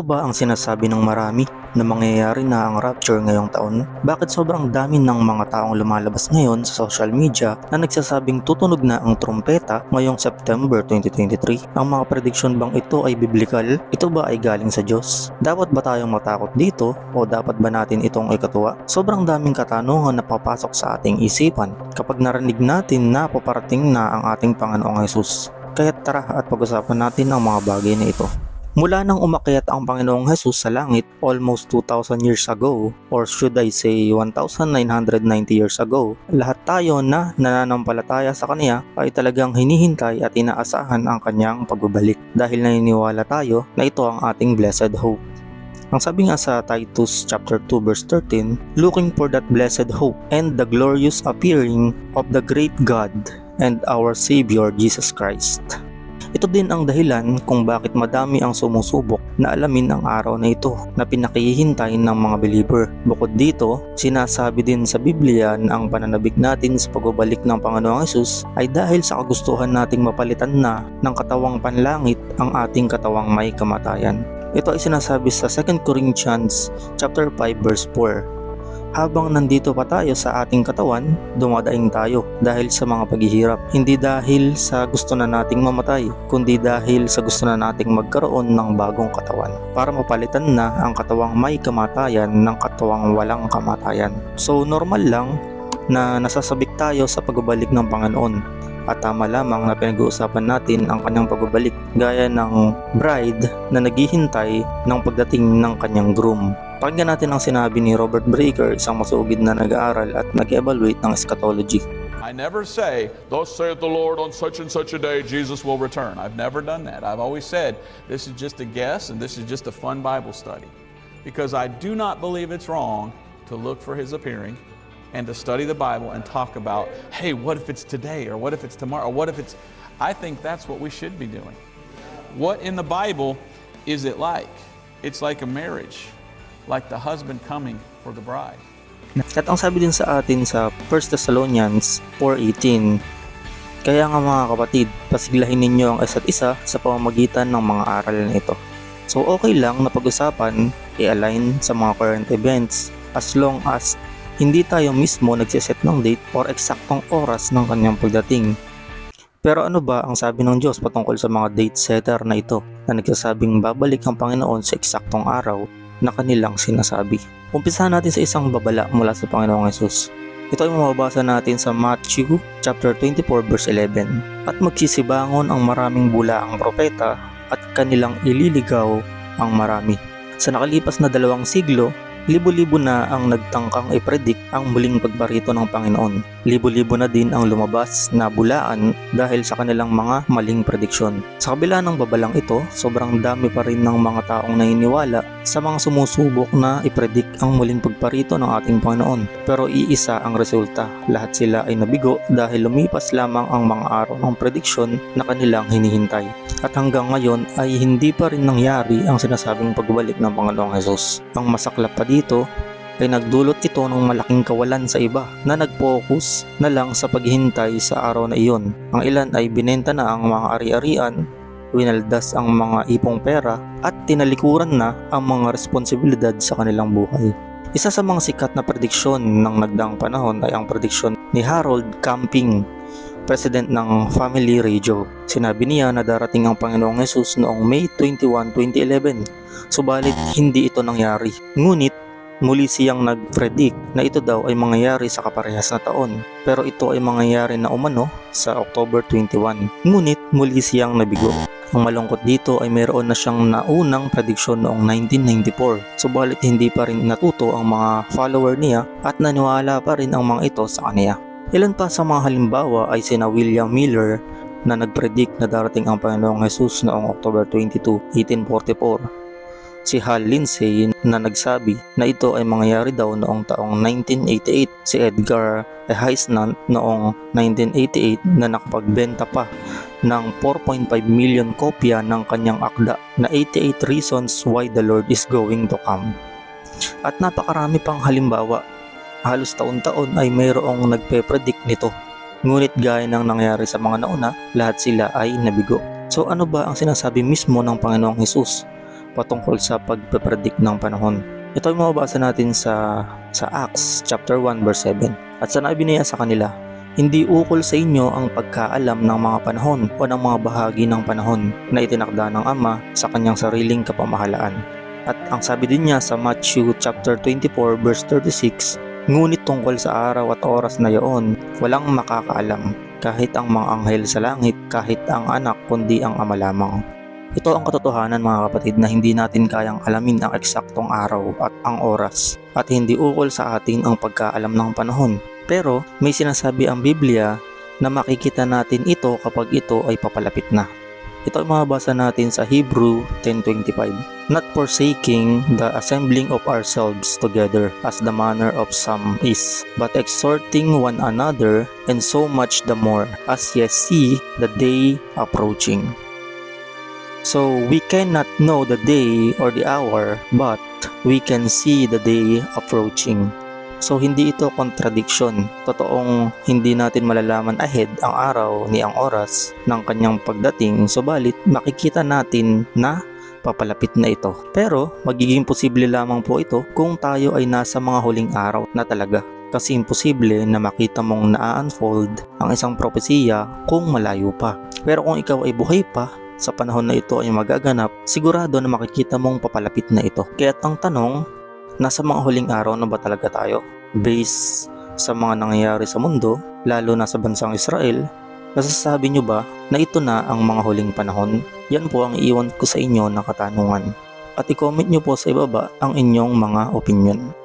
Totoo ba ang sinasabi ng marami na mangyayari na ang rapture ngayong taon? Bakit sobrang dami ng mga taong lumalabas ngayon sa social media na nagsasabing tutunog na ang trumpeta ngayong September 2023? Ang mga prediction bang ito ay biblical? Ito ba ay galing sa Diyos? Dapat ba tayong matakot dito o dapat ba natin itong ikatuwa? Sobrang daming katanungan na papasok sa ating isipan kapag narinig natin na paparating na ang ating Panginoong Yesus. Kaya tara at pag-usapan natin ang mga bagay na ito. Mula nang umakyat ang Panginoong Hesus sa langit almost 2,000 years ago or should I say 1,990 years ago, lahat tayo na nananampalataya sa Kanya ay talagang hinihintay at inaasahan ang Kanyang pagbabalik dahil naniniwala tayo na ito ang ating blessed hope. Ang sabi nga sa Titus chapter 2 verse 13, looking for that blessed hope and the glorious appearing of the great God and our Savior Jesus Christ. Ito din ang dahilan kung bakit madami ang sumusubok na alamin ang araw na ito na pinakihintay ng mga believer. Bukod dito, sinasabi din sa Biblia na ang pananabik natin sa pagbabalik ng Panginoong Yesus ay dahil sa kagustuhan nating mapalitan na ng katawang panlangit ang ating katawang may kamatayan. Ito ay sinasabi sa 2 Corinthians chapter 5 verse 4 habang nandito pa tayo sa ating katawan, dumadaing tayo dahil sa mga paghihirap. Hindi dahil sa gusto na nating mamatay, kundi dahil sa gusto na nating magkaroon ng bagong katawan para mapalitan na ang katawang may kamatayan ng katawang walang kamatayan. So normal lang na nasasabik tayo sa pagbabalik ng Panginoon at tama lamang na pinag-uusapan natin ang kanyang pagbabalik gaya ng bride na naghihintay ng pagdating ng kanyang groom. Pakinggan natin ang sinabi ni Robert Breaker, isang masugid na nag-aaral at nag-evaluate ng eschatology. I never say, Thus saith the Lord, on such and such a day Jesus will return. I've never done that. I've always said, This is just a guess and this is just a fun Bible study. Because I do not believe it's wrong to look for his appearing and to study the Bible and talk about, hey, what if it's today or what if it's tomorrow or what if it's. I think that's what we should be doing. What in the Bible is it like? It's like a marriage, like the husband coming for the bride. At ang sabi din sa atin sa 1 Thessalonians 4.18, Kaya nga mga kapatid, pasiglahin ninyo ang isa't isa sa pamamagitan ng mga aral na ito. So okay lang na pag-usapan, i-align sa mga current events as long as hindi tayo mismo nagsiset ng date or eksaktong oras ng kanyang pagdating. Pero ano ba ang sabi ng Diyos patungkol sa mga date setter na ito na nagsasabing babalik ang Panginoon sa eksaktong araw na kanilang sinasabi? Umpisahan natin sa isang babala mula sa Panginoong Yesus. Ito ay mababasa natin sa Matthew chapter 24 verse 11. At magsisibangon ang maraming bulaang propeta at kanilang ililigaw ang marami. Sa nakalipas na dalawang siglo, libo-libo na ang nagtangkang i-predict ang muling pagparito ng Panginoon. Libo-libo na din ang lumabas na bulaan dahil sa kanilang mga maling prediksyon. Sa kabila ng babalang ito, sobrang dami pa rin ng mga taong naniniwala sa mga sumusubok na i-predict ang muling pagparito ng ating Panginoon. Pero iisa ang resulta. Lahat sila ay nabigo dahil lumipas lamang ang mga araw ng prediksyon na kanilang hinihintay. At hanggang ngayon ay hindi pa rin nangyari ang sinasabing pagbalik ng Panginoong Hesus. Ang masaklap pa dito ay nagdulot ito ng malaking kawalan sa iba na nag-focus na lang sa paghihintay sa araw na iyon. Ang ilan ay binenta na ang mga ari-arian, winaldas ang mga ipong pera at tinalikuran na ang mga responsibilidad sa kanilang buhay. Isa sa mga sikat na prediksyon ng nagdaang panahon ay ang prediksyon ni Harold Camping, president ng Family Radio. Sinabi niya na darating ang Panginoong Yesus noong May 21, 2011. Subalit hindi ito nangyari. Ngunit muli siyang nag-predict na ito daw ay mangyayari sa kaparehas na taon. Pero ito ay mangyayari na umano sa October 21. Ngunit muli siyang nabigo. Ang malungkot dito ay mayroon na siyang naunang prediksyon noong 1994. Subalit hindi pa rin natuto ang mga follower niya at naniwala pa rin ang mga ito sa kanya. Ilan pa sa mga halimbawa ay sina William Miller na nagpredict na darating ang Panginoong Jesus noong October 22, 1844 si Hal Lindsey na nagsabi na ito ay mangyayari daw noong taong 1988. Si Edgar Heisnant noong 1988 na nakapagbenta pa ng 4.5 million kopya ng kanyang akda na 88 Reasons Why the Lord is Going to Come. At napakarami pang halimbawa. Halos taon-taon ay mayroong nagpe-predict nito. Ngunit gaya ng nangyari sa mga nauna, lahat sila ay nabigo. So ano ba ang sinasabi mismo ng Panginoong Hesus? Patungkol sa pagpe-predict ng panahon. Ito ay mababasa natin sa sa Acts chapter 1 verse 7. At sanabi niya sa kanila, hindi ukol sa inyo ang pagkaalam ng mga panahon o ng mga bahagi ng panahon na itinakda ng Ama sa kanyang sariling kapamahalaan. At ang sabi din niya sa Matthew chapter 24 verse 36, Ngunit tungkol sa araw at oras na yaon, walang makakaalam, kahit ang mga anghel sa langit, kahit ang anak, kundi ang ama lamang. Ito ang katotohanan mga kapatid na hindi natin kayang alamin ang eksaktong araw at ang oras at hindi ukol sa atin ang pagkaalam ng panahon. Pero may sinasabi ang Biblia na makikita natin ito kapag ito ay papalapit na. Ito ay mababasa natin sa Hebrew 10.25 Not forsaking the assembling of ourselves together as the manner of some is, but exhorting one another and so much the more as ye see the day approaching. So we cannot know the day or the hour, but we can see the day approaching. So hindi ito contradiction. Totoong hindi natin malalaman ahead ang araw ni ang oras ng kanyang pagdating, subalit makikita natin na papalapit na ito. Pero magiging posible lamang po ito kung tayo ay nasa mga huling araw na talaga. Kasi imposible na makita mong na-unfold ang isang propesiya kung malayo pa. Pero kung ikaw ay buhay pa, sa panahon na ito ay magaganap, sigurado na makikita mong papalapit na ito. Kaya ang tanong, nasa mga huling araw na ba talaga tayo? Based sa mga nangyayari sa mundo, lalo na sa bansang Israel, nasasabi nyo ba na ito na ang mga huling panahon? Yan po ang iiwan ko sa inyo na katanungan. At i-comment nyo po sa ibaba ang inyong mga opinion.